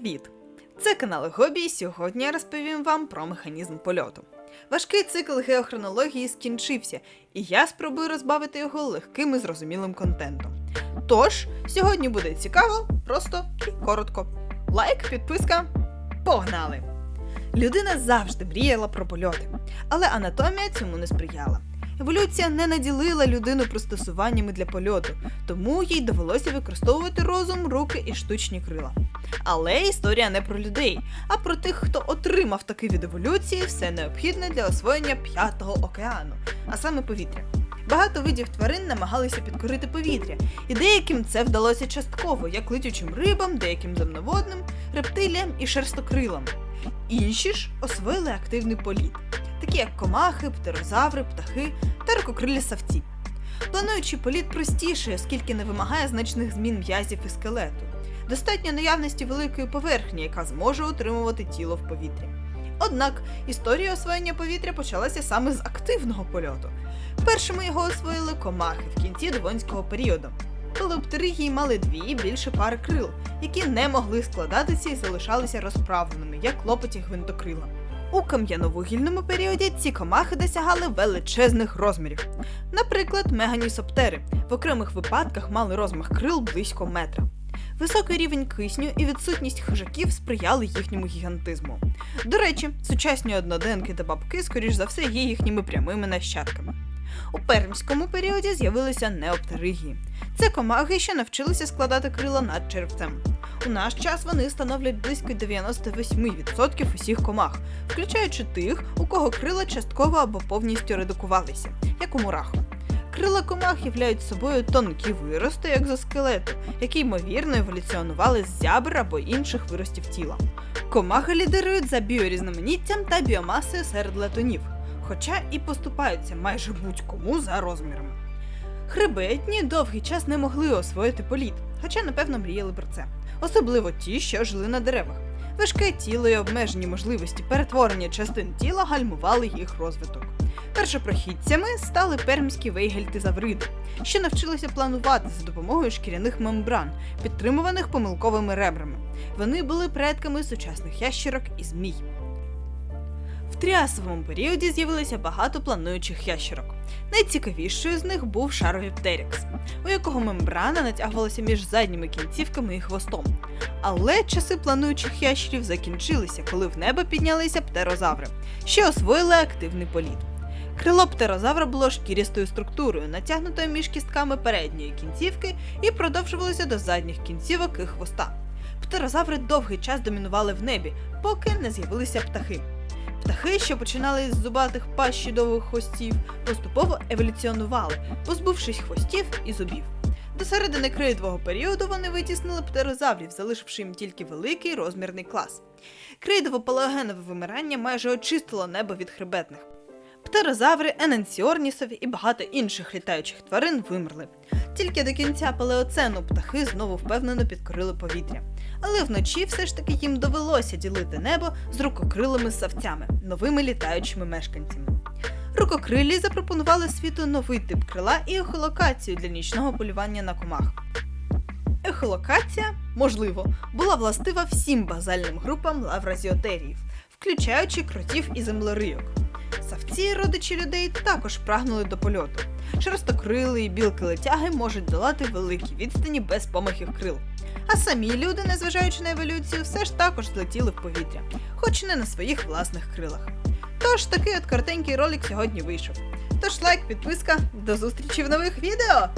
Привіт! Це канал Гобі, і сьогодні я розповім вам про механізм польоту. Важкий цикл геохронології скінчився, і я спробую розбавити його легким і зрозумілим контентом. Тож, сьогодні буде цікаво, просто і коротко. Лайк, підписка, погнали! Людина завжди мріяла про польоти, але анатомія цьому не сприяла. Еволюція не наділила людину пристосуваннями для польоту, тому їй довелося використовувати розум, руки і штучні крила. Але історія не про людей, а про тих, хто отримав таки від еволюції все необхідне для освоєння п'ятого океану, а саме повітря. Багато видів тварин намагалися підкорити повітря, і деяким це вдалося частково, як летючим рибам, деяким земноводним, рептиліям і шерстокрилам. Інші ж освоїли активний політ, такі як комахи, птерозаври, птахи та рукокрилі савці. Плануючий політ простіший, оскільки не вимагає значних змін м'язів і скелету. Достатньо наявності великої поверхні, яка зможе утримувати тіло в повітрі. Однак історія освоєння повітря почалася саме з активного польоту. Першими його освоїли комахи в кінці довонського періоду. Пелеоптеригії мали дві і більше пари крил, які не могли складатися і залишалися розправленими, як лопаті гвинтокрила. У кам'яновугільному періоді ці комахи досягали величезних розмірів. Наприклад, меганісоптери в окремих випадках мали розмах крил близько метра. Високий рівень кисню і відсутність хижаків сприяли їхньому гігантизму. До речі, сучасні одноденки та бабки, скоріш за все, є їхніми прямими нащадками. У пермському періоді з'явилися неоптеригії. Це комахи, що навчилися складати крила над черевцем. У наш час вони становлять близько 98% усіх комах, включаючи тих, у кого крила частково або повністю редукувалися, як у мурах. Крила комах являють собою тонкі вирости екзоскелету, які ймовірно еволюціонували з зябр або інших виростів тіла. Комахи лідирують за біорізноманіттям та біомасою серед летунів, хоча і поступаються майже будь-кому за розмірами. Хребетні довгий час не могли освоїти політ, хоча напевно мріяли про це, особливо ті, що жили на деревах. Важке тіло і обмежені можливості перетворення частин тіла гальмували їх розвиток. Першопрохідцями стали пермські вейгельтизавриди, що навчилися планувати за допомогою шкіряних мембран, підтримуваних помилковими ребрами. Вони були предками сучасних ящерок і змій. Тріасовому періоді з'явилося багато плануючих ящерок. Найцікавішою з них був шаровіптерікс, у якого мембрана натягувалася між задніми кінцівками і хвостом. Але часи плануючих ящерів закінчилися, коли в небо піднялися птерозаври, що освоїли активний політ. Крило птерозавра було шкірістою структурою, натягнутою між кістками передньої кінцівки і продовжувалося до задніх кінцівок і хвоста. Птерозаври довгий час домінували в небі, поки не з'явилися птахи. Птахи, що починали з зубатих пащі довгих хвостів, поступово еволюціонували, позбувшись хвостів і зубів. До середини криєдового періоду вони витіснили птерозаврів, залишивши їм тільки великий розмірний клас. Крейдово палеогенове вимирання майже очистило небо від хребетних. Птерозаври, ененсіорнісові і багато інших літаючих тварин вимерли. Тільки до кінця палеоцену птахи знову впевнено підкорили повітря. Але вночі все ж таки їм довелося ділити небо з рукокрилими савцями, новими літаючими мешканцями. Рукокрилі запропонували світу новий тип крила і ехолокацію для нічного полювання на комах. Ехолокація, можливо, була властива всім базальним групам лавразіотеріїв, включаючи кротів і землерийок. Савці, родичі людей, також прагнули до польоту. Шерстокрили і білки летяги можуть долати великі відстані без помахів крил. А самі люди, незважаючи на еволюцію, все ж також злетіли в повітря, хоч і не на своїх власних крилах. Тож такий от коротенький ролик сьогодні вийшов. Тож лайк, підписка, до зустрічі в нових відео!